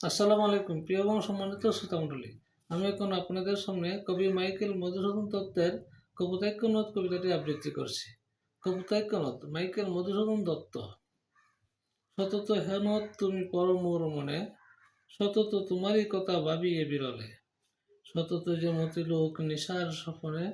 আসসালামু আলাইকুম, প্রিয় এবং সম্মানিত শ্রোতামণ্ডলী। আমি এখন আপনাদের সামনে কবি মাইকেল মধুসূদন দত্তের কবিতাৈক্যনদ কবিতাটি আবৃত্তি করছি। কবিতাৈক্যনদ মাইকেল মধুসূদন দত্ত। সতত হেনত তুমি পরম মোর মনে, সতত তোমারই কথা ভাবিয়ে বিরলে। সতত যে মতিলোক নিশার স্বপনে,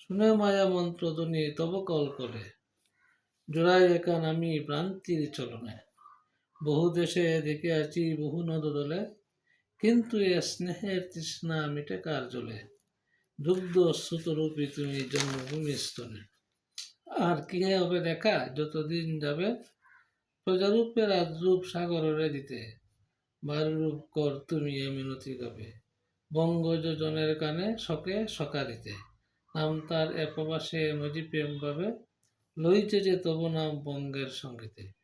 শুনে মায়া মন্ত্র ধ্বনি তব কল করে জোড়াই একান আমি ভ্রান্তির চলনে। বহু দেশে দেখে আছি বহু নদদলে কিন্তু এ স্নেহের তৃষ্ণা মিটে কার জলে? দুগ্ধ শ্রুতরূপী তুমি জন্মভূমি স্তনে। আর কি হবে দেখা, যতদিন যাবে প্রজারূপে রাজরূপ সাগরে দিতে বারুরূপ কর তুমি এ মিনতি গাবে বঙ্গ যোজনের কানে শকে সকারিতে। নাম তার এ প্রবাসে মজি প্রেম পাবে। লইছে যে তব নাম বঙ্গের সঙ্গীতে।